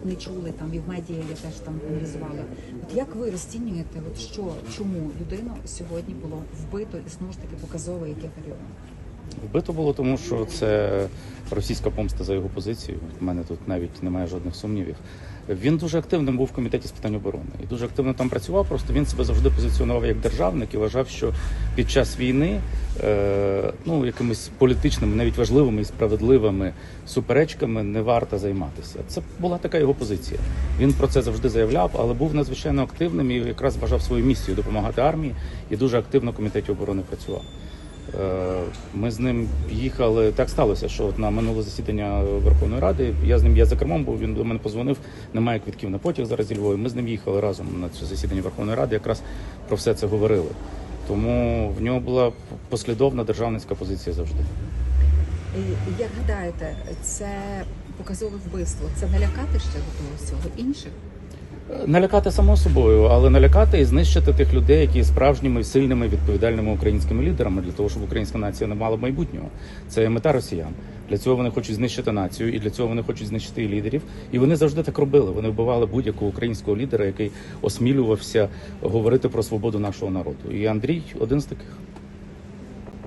от не чули там і в медіа я теж там аналізувала. От як ви розцінюєте, от що чому людину сьогодні було вбито і знову ж таки показово, яке період? Вбито було тому, що це російська помста за його позицію. У мене тут навіть немає жодних сумнівів. Він дуже активним був в комітеті з питань оборони і дуже активно там працював. Просто він себе завжди позиціонував як державник і вважав, що під час війни ну якимись політичними, навіть важливими і справедливими суперечками не варто займатися. Це була така його позиція. Він про це завжди заявляв, але був надзвичайно активним і якраз вважав свою місію допомагати армії і дуже активно в комітеті оборони працював. Е, Ми з ним їхали. Так сталося, що от на минуле засідання Верховної Ради я з ним я за кермом був. Він до мене позвонив. Немає квитків на потяг зараз зі Львова. Ми з ним їхали разом на це засідання Верховної Ради. Якраз про все це говорили. Тому в нього була послідовна державницька позиція завжди. Як гадаєте, це показове вбивство? Це налякати ще до того всього інших? Налякати само собою, але налякати і знищити тих людей, які є справжніми сильними відповідальними українськими лідерами для того, щоб українська нація не мала майбутнього. Це мета росіян. Для цього вони хочуть знищити націю, і для цього вони хочуть знищити і лідерів. І вони завжди так робили. Вони вбивали будь-якого українського лідера, який осмілювався говорити про свободу нашого народу. І Андрій один з таких.